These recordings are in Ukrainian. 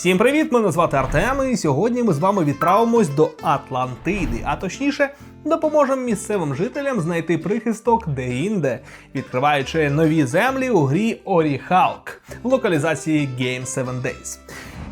Всім привіт! Мене звати Артем, і сьогодні ми з вами відправимось до Атлантиди, а точніше, допоможемо місцевим жителям знайти прихисток де-інде, відкриваючи нові землі у грі Оріхалк в локалізації Game 7 Days.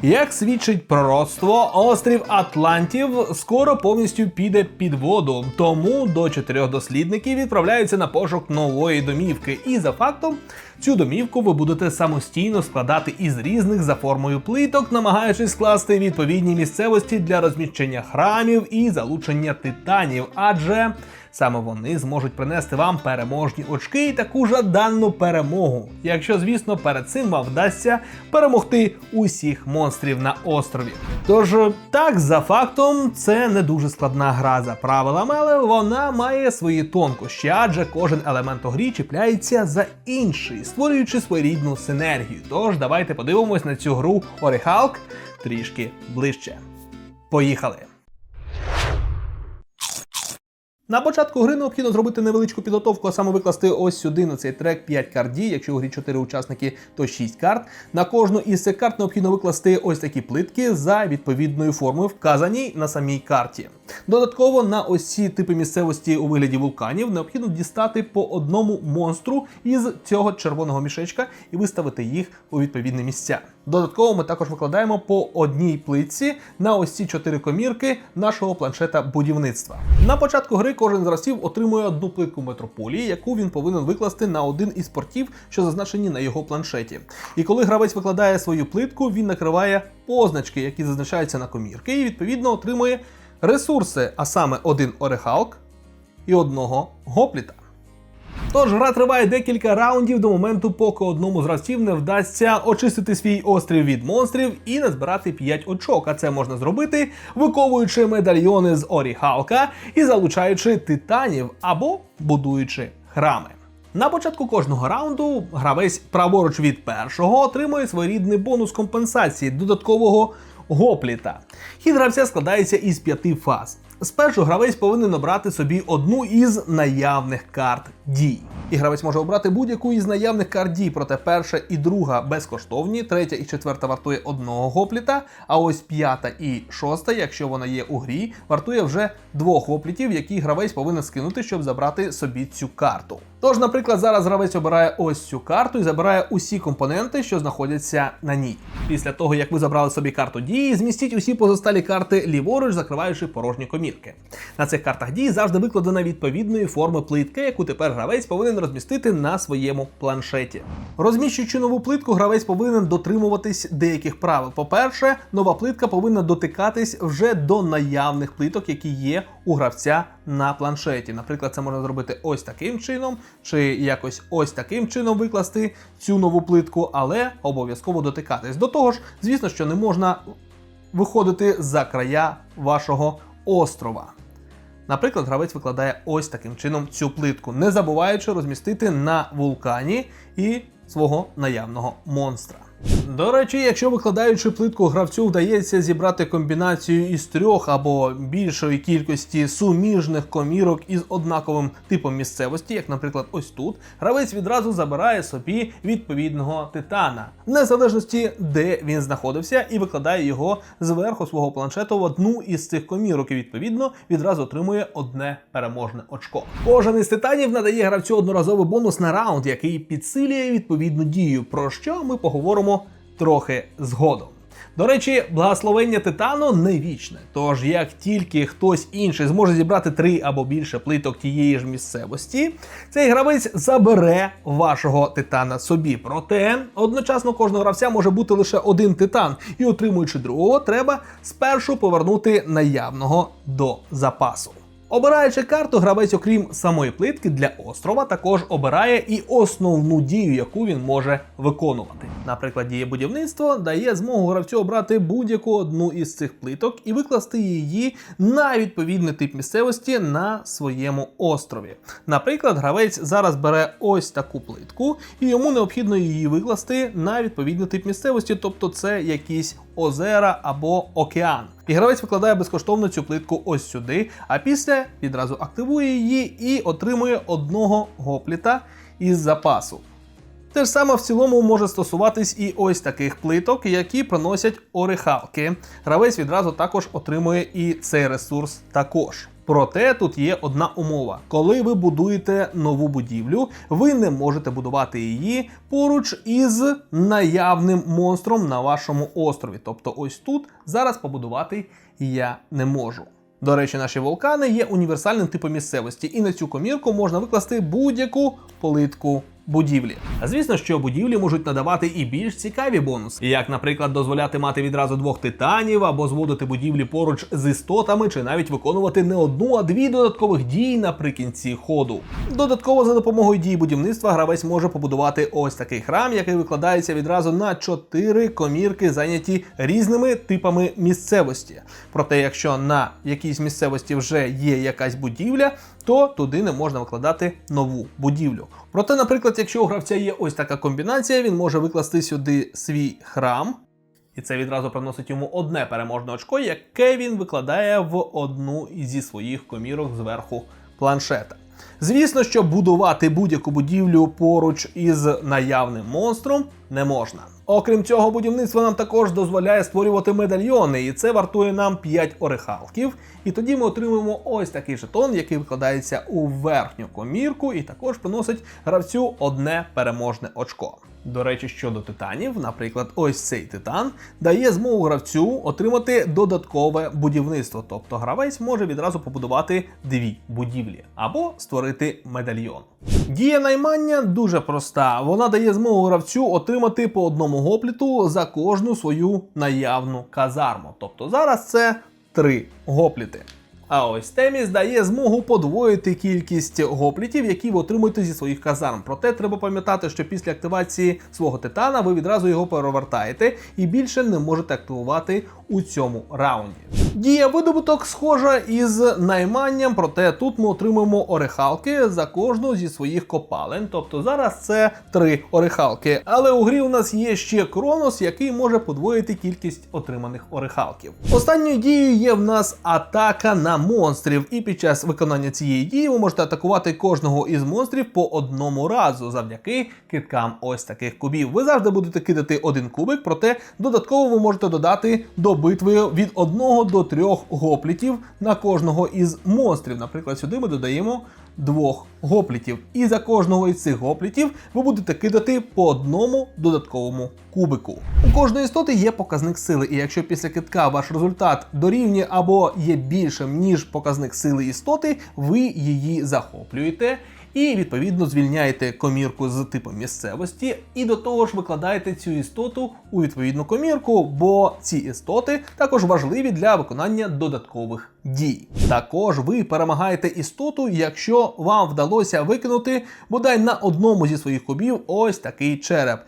Як свідчить пророцтво, острів Атлантів скоро повністю піде під воду, тому до чотирьох дослідників відправляються на пошук нової домівки. І за фактом цю домівку ви будете самостійно складати із різних за формою плиток, намагаючись скласти відповідні місцевості для розміщення храмів і залучення титанів, адже саме вони зможуть принести вам переможні очки і таку жаданну перемогу, якщо, звісно, перед цим вам вдасться перемогти усіх монстрів на острові. Тож, так, за фактом, це не дуже складна гра за правилами, але вона має свої тонкощі, адже кожен елемент у грі чіпляється за інший, створюючи своєрідну синергію. Тож давайте подивимось на цю гру Оріхалк трішки ближче. Поїхали! На початку гри необхідно зробити невеличку підготовку, а саме викласти ось сюди на цей трек 5 карт дій. Якщо у грі 4 учасники, то 6 карт. На кожну із цих карт необхідно викласти ось такі плитки за відповідною формою, вказаній на самій карті. Додатково на ось ці типи місцевості у вигляді вулканів необхідно дістати по одному монстру із цього червоного мішечка і виставити їх у відповідні місця. Додатково ми також викладаємо по одній плитці на ось чотири комірки нашого планшета будівництва. На початку гри кожен з гравців отримує одну плитку метрополії, яку він повинен викласти на один із портів, що зазначені на його планшеті. І коли гравець викладає свою плитку, він накриває позначки, які зазначаються на комірки, і відповідно отримує ресурси, а саме один орехалк і одного гопліта. Тож гра триває декілька раундів до моменту, поки одному з гравців не вдасться очистити свій острів від монстрів і назбирати 5 очок. А це можна зробити, виковуючи медальйони з Оріхалка і залучаючи титанів або будуючи храми. На початку кожного раунду гравець праворуч від першого отримує своєрідний бонус компенсації додаткового гопліта. Хід гравця складається із п'яти фаз. Спершу гравець повинен обрати собі одну із наявних карт дій. І гравець може обрати будь-яку із наявних карт дій, проте перша і друга безкоштовні, третя і четверта вартує одного гопліта, а ось п'ята і шоста, якщо вона є у грі, вартує вже двох гоплітів, які гравець повинен скинути, щоб забрати собі цю карту. Тож, наприклад, зараз гравець обирає ось цю карту і забирає усі компоненти, що знаходяться на ній. Після того, як ви забрали собі карту дії, змістіть усі позосталі карти ліворуч, закриваючи порожні комірки. На цих картах дії завжди викладена відповідної форми плитка, яку тепер гравець повинен розмістити на своєму планшеті. Розміщуючи нову плитку, гравець повинен дотримуватись деяких правил. По-перше, нова плитка повинна дотикатись вже до наявних плиток, які є у гравця на планшеті. Наприклад, це можна зробити ось таким чином, чи якось ось таким чином викласти цю нову плитку, але обов'язково дотикатись. До того ж, звісно, що не можна виходити за края вашого острова. Наприклад, гравець викладає ось таким чином цю плитку, не забуваючи розмістити на вулкані і свого наявного монстра. До речі, якщо викладаючи плитку гравцю вдається зібрати комбінацію із трьох або більшої кількості суміжних комірок із однаковим типом місцевості, як, наприклад, ось тут, гравець відразу забирає собі відповідного титана, в незалежності, де він знаходився, і викладає його зверху свого планшету в одну із цих комірок, і відповідно відразу отримує одне переможне очко. Кожен із титанів надає гравцю одноразовий бонус на раунд, який підсилює відповідну дію, про що ми поговоримо трохи згодом. До речі, благословення титану не вічне. Тож, як тільки хтось інший зможе зібрати три або більше плиток тієї ж місцевості, цей гравець забере вашого титана собі. Проте одночасно кожного гравця може бути лише один титан, і отримуючи другого, треба спершу повернути наявного до запасу. Обираючи карту, гравець, окрім самої плитки для острова, також обирає і основну дію, яку він може виконувати. Наприклад, діє будівництво дає змогу гравцю обрати будь-яку одну із цих плиток і викласти її на відповідний тип місцевості на своєму острові. Наприклад, гравець зараз бере ось таку плитку, і йому необхідно її викласти на відповідний тип місцевості, тобто це якісь озера або океан. І гравець викладає безкоштовно цю плитку ось сюди, а після відразу активує її і отримує одного гопліта із запасу. Те ж саме в цілому може стосуватись і ось таких плиток, які приносять орехалки. Гравець відразу також отримує і цей ресурс також. Проте тут є одна умова: коли ви будуєте нову будівлю, ви не можете будувати її поруч із наявним монстром на вашому острові. Тобто, ось тут зараз побудувати я не можу. До речі, наші вулкани є універсальним типом місцевості, і на цю комірку можна викласти будь-яку плитку будівлі. Звісно, що будівлі можуть надавати і більш цікаві бонуси, як, наприклад, дозволяти мати відразу двох титанів або зводити будівлі поруч з істотами, чи навіть виконувати не одну, а дві додаткових дії наприкінці ходу. Додатково за допомогою дій будівництва гравець може побудувати ось такий храм, який викладається відразу на чотири комірки, зайняті різними типами місцевості. Проте, якщо на якійсь місцевості вже є якась будівля, то туди не можна викладати нову будівлю. Проте, наприклад, якщо у гравця є ось така комбінація, він може викласти сюди свій храм, і це відразу приносить йому одне переможне очко, яке він викладає в одну зі своїх комірок зверху планшета. Звісно, що будувати будь-яку будівлю поруч із наявним монстром не можна. Окрім цього, будівництво нам також дозволяє створювати медальйони, і це вартує нам 5 орехалків. І тоді ми отримуємо ось такий жетон, який викладається у верхню комірку, і також приносить гравцю одне переможне очко. До речі, щодо титанів, наприклад, ось цей титан дає змогу гравцю отримати додаткове будівництво. Тобто гравець може відразу побудувати дві будівлі або створити медальйон. Дія наймання дуже проста. Вона дає змогу гравцю отримати по одному гопліту за кожну свою наявну казарму. Тобто зараз це три гопліти. А ось Теміс дає змогу подвоїти кількість гоплітів, які ви отримуєте зі своїх казарм. Проте треба пам'ятати, що після активації свого титана ви відразу його перевертаєте і більше не можете активувати у цьому раунді. Дія видобуток схожа із найманням, проте тут ми отримуємо орехалки за кожну зі своїх копалень. Тобто зараз це три орехалки. Але у грі у нас є ще Кронос, який може подвоїти кількість отриманих орехалків. Останньою дією є в нас атака на монстрів, і під час виконання цієї дії ви можете атакувати кожного із монстрів по одному разу завдяки киткам ось таких кубів. Ви завжди будете кидати один кубик, проте додатково ви можете додати до битви від одного до трьох гоплітів на кожного із монстрів. Наприклад, сюди ми додаємо двох гоплітів. І за кожного із цих гоплітів ви будете кидати по одному додатковому кубику. У кожної істоти є показник сили, і якщо після китка ваш результат дорівнює або є більшим, ніж показник сили істоти, ви її захоплюєте. І відповідно звільняєте комірку з типом місцевості, і до того ж викладаєте цю істоту у відповідну комірку, бо ці істоти також важливі для виконання додаткових дій. Також ви перемагаєте істоту, якщо вам вдалося викинути бодай на одному зі своїх кубів ось такий череп.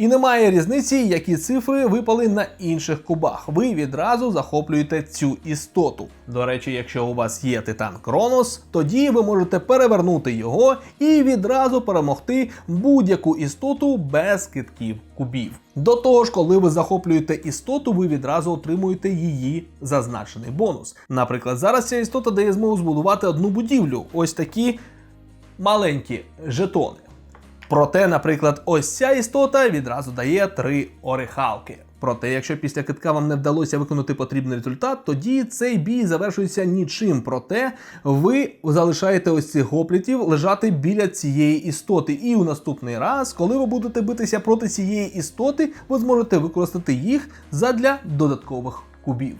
І немає різниці, які цифри випали на інших кубах. Ви відразу захоплюєте цю істоту. До речі, якщо у вас є титан Кронос, тоді ви можете перевернути його і відразу перемогти будь-яку істоту без китків кубів. До того ж, коли ви захоплюєте істоту, ви відразу отримуєте її зазначений бонус. Наприклад, зараз ця істота дає змогу збудувати одну будівлю. Ось такі маленькі жетони. Проте, наприклад, ось ця істота відразу дає три орехалки. Проте, якщо після китка вам не вдалося виконати потрібний результат, тоді цей бій завершується нічим. Проте ви залишаєте ось цих гоплітів лежати біля цієї істоти. І у наступний раз, коли ви будете битися проти цієї істоти, ви зможете використати їх задля додаткових кубів.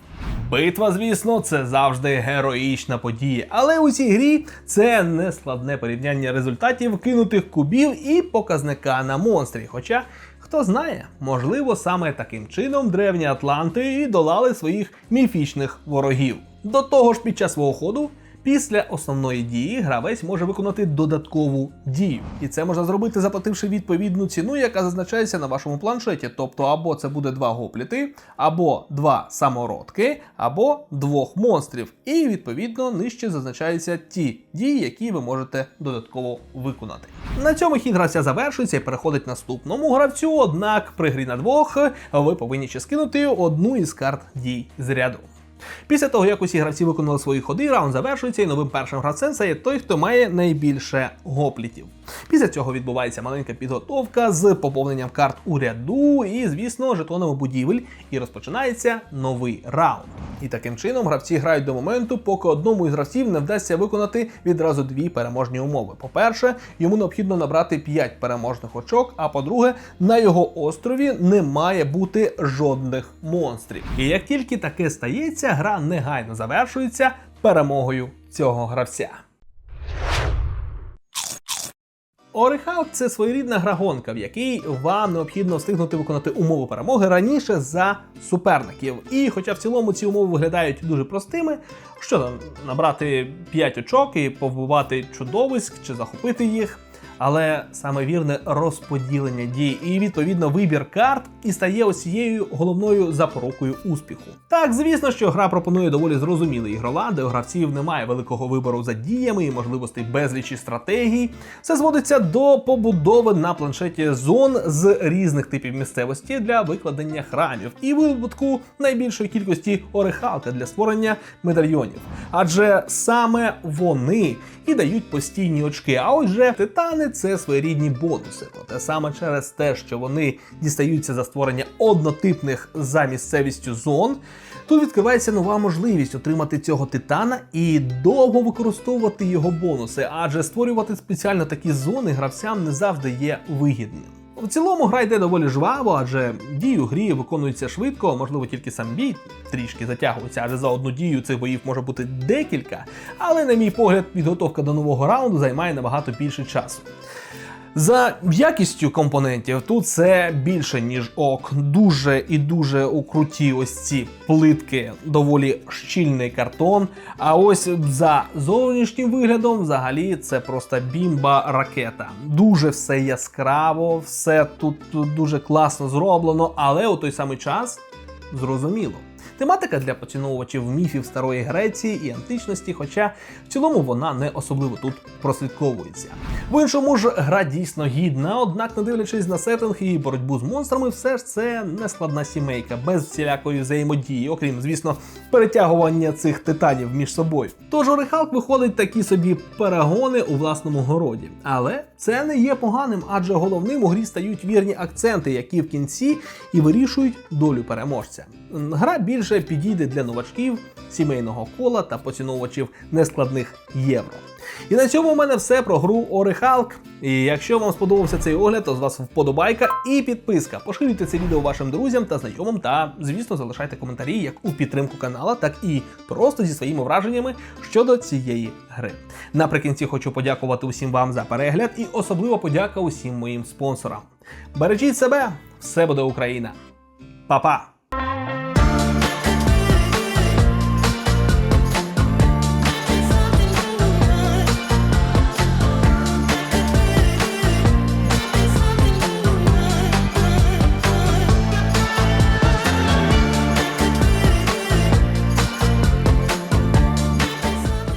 Битва, звісно, це завжди героїчна подія, але у цій грі це не складне порівняння результатів кинутих кубів і показника на монстрі. Хоча, хто знає, можливо, саме таким чином древні Атланти і долали своїх міфічних ворогів. До того ж, під час свого ходу. Після основної дії гравець може виконати додаткову дію, і це можна зробити, заплативши відповідну ціну, яка зазначається на вашому планшеті. Тобто, або це буде два гопліти, або два самородки, або двох монстрів. І відповідно нижче зазначаються ті дії, які ви можете додатково виконати. На цьому хід гравця завершується і переходить наступному гравцю. Однак при грі на двох ви повинні ще скинути одну із карт дій з ряду. Після того, як усі гравці виконали свої ходи, раунд завершується, і новим першим гравцем стає той, хто має найбільше гоплітів. Після цього відбувається маленька підготовка з поповненням карт у ряду і, звісно, жетонами будівель, і розпочинається новий раунд. І таким чином гравці грають до моменту, поки одному із гравців не вдасться виконати відразу дві переможні умови. По-перше, йому необхідно набрати 5 переможних очок. А по-друге, на його острові не має бути жодних монстрів. І як тільки таке стається, гра негайно завершується перемогою цього гравця. Орехаут це своєрідна гра-гонка, в якій вам необхідно встигнути виконати умови перемоги раніше за суперників. І хоча в цілому ці умови виглядають дуже простими, що там набрати 5 очок і повбивати чудовиськ чи захопити їх. Але саме вірне розподілення дій і відповідно вибір карт і стає ось цією головною запорукою успіху. Так, звісно, що гра пропонує доволі зрозумілий ігролад, де у гравців немає великого вибору за діями і можливостей безлічі стратегій. Все зводиться до побудови на планшеті зон з різних типів місцевості для викладення храмів і випадку найбільшої кількості орехалка для створення медальйонів. Адже саме вони і дають постійні очки. А отже, титани це своєрідні бонуси. Проте саме через те, що вони дістаються за створення однотипних за місцевістю зон. Тут відкривається нова можливість отримати цього титана і довго використовувати його бонуси, адже створювати спеціально такі зони гравцям не завжди є вигідним. В цілому гра йде доволі жваво, адже дії у грі виконуються швидко, можливо, тільки сам бій трішки затягується, адже за одну дію цих боїв може бути декілька. Але, на мій погляд, підготовка до нового раунду займає набагато більше часу. За якістю компонентів тут це більше ніж ок. Дуже і дуже укруті ось ці плитки, доволі щільний картон. А ось за зовнішнім виглядом, взагалі, це просто бімба ракета. Дуже все яскраво, все тут дуже класно зроблено, але у той самий час зрозуміло. Тематика для поціновувачів міфів старої Греції і античності, хоча в цілому вона не особливо тут прослідковується. В іншому ж гра дійсно гідна, однак, не дивлячись на сеттинг і боротьбу з монстрами, все ж це не складна сімейка, без всілякої взаємодії, окрім, звісно, перетягування цих титанів між собою. Тож Орехалк виходить такі собі перегони у власному городі. Але це не є поганим, адже головним у грі стають вірні акценти, які в кінці і вирішують долю переможця. Гра більше підійде для новачків, сімейного кола та поціновувачів нескладних євро. І на цьому у мене все про гру Орехалк. І якщо вам сподобався цей огляд, то з вас вподобайка і підписка. Поширюйте це відео вашим друзям та знайомим, та, звісно, залишайте коментарі як у підтримку канала, так і просто зі своїми враженнями щодо цієї гри. Наприкінці хочу подякувати усім вам за перегляд і особливо подяка усім моїм спонсорам. Бережіть себе, все буде Україна. Па-па!